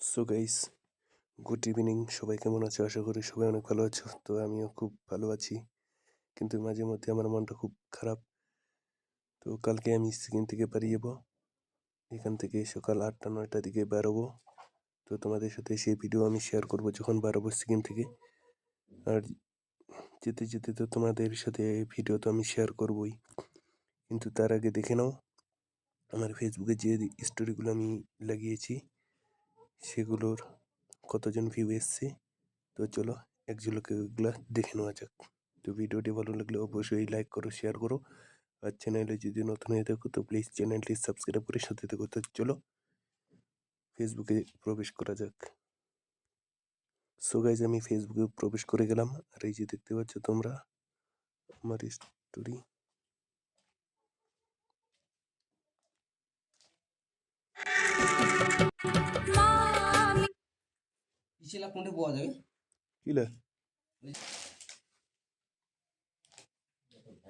So guys good evening সবাই কেমন আছো? আশা করি সবাই অনেক ভালো আছো। তো আমিও খুব ভালো আছি। কিন্তু মাঝে মধ্যে আমার মনটা খুব খারাপ। তো কালকে আমি সিকিম থেকে বেরিয়ে যাব। এখান থেকে সকাল আটটা, নয়টার দিকে বেরোবো। তো তোমাদের সাথে সেই ভিডিও আমি শেয়ার করব যখন বেরোবো সিকিম থেকে। আর যেতে যেতে তো তোমাদের সাথে ভিডিও তো আমি শেয়ার করবই। কিন্তু তার আগে দেখে নাও, আমার ফেসবুকে যে স্টোরিগুলো আমি লাগিয়েছি। সেগুলোর কতজন ভিউ এসছে। তো চলো এক ঝলকে ওইগুলো দেখে নেওয়া যাক। তো ভিডিওটি ভালো লাগলে অবশ্যই লাইক করো শেয়ার করো। আর চ্যানেলে যদি নতুন হয়ে থাকো তো প্লিজ চ্যানেলটি সাবস্ক্রাইব করে সাথে থাকো। তো চলো ফেসবুকে প্রবেশ করা যাক। সো গাইজ আমি ফেসবুকে প্রবেশ করে গেলাম। আর এই যে দেখতে পাচ্ছ তোমরা, আমার স্টোরি পিছিয়ে কোনটা পাওয়া যাবে। কিলা কিন্তু তো কই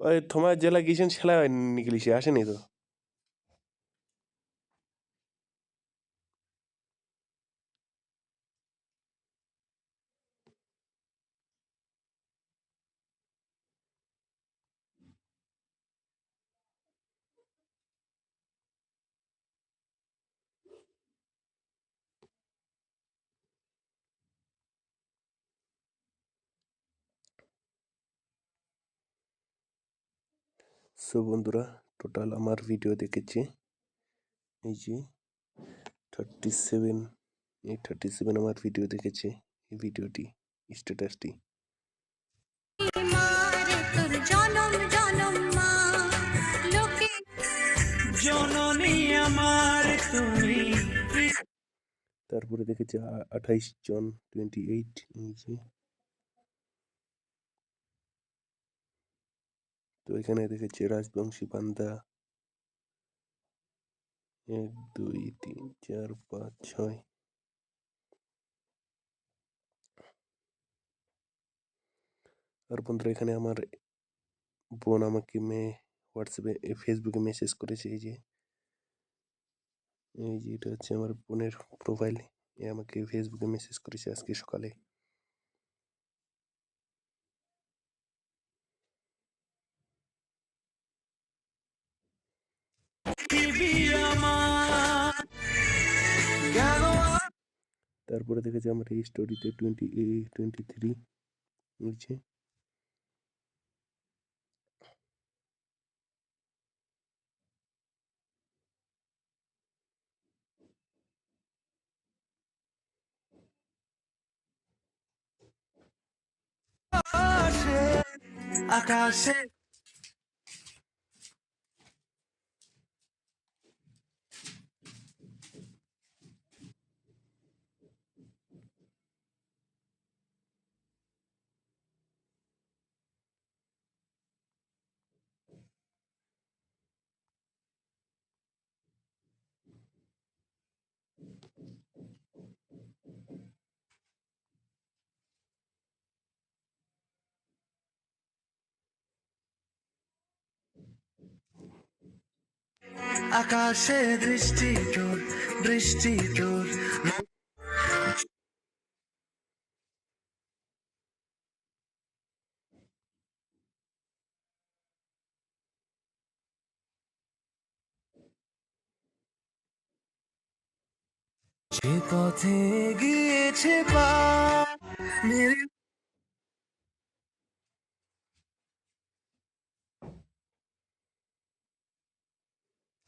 ওই তোমার জেলা গিয়েছেন সেলাই নিকলিছে আসেনি তো? সো বন্ধুরা টোটাল আমার ভিডিও দেখেছে। এই যে থার্টি সেভেন এই থার্টি সেভেন আমার ভিডিও দেখেছে এই ভিডিওটি স্ট্যাটাসটি তারপরে দেখেছে আঠাইশ জন টোয়েন্টি এইট এই যে তো এখানে দেখেছে রাজবংশী বান্দা এক, দুই, তিন, চার, পাঁচ, ছয়। আর বন্ধুরা, এখানে আমার বোন আমাকে মে হোয়াটসঅ্যাপে ফেসবুকে মেসেজ করেছে এই যে। এই যে এটা হচ্ছে আমার বোনের প্রোফাইল এ। আমাকে ফেসবুকে মেসেজ করেছে আজকে সকালে। তারপরে দেখেছি আমার এই স্টোরিতে টোয়েন্টি এ টোয়েন্টি থ্রি হয়েছে আকাশে। আকাশে দৃষ্টি তোর বৃষ্টি তোর যে পথে গিয়েছে পা মেরে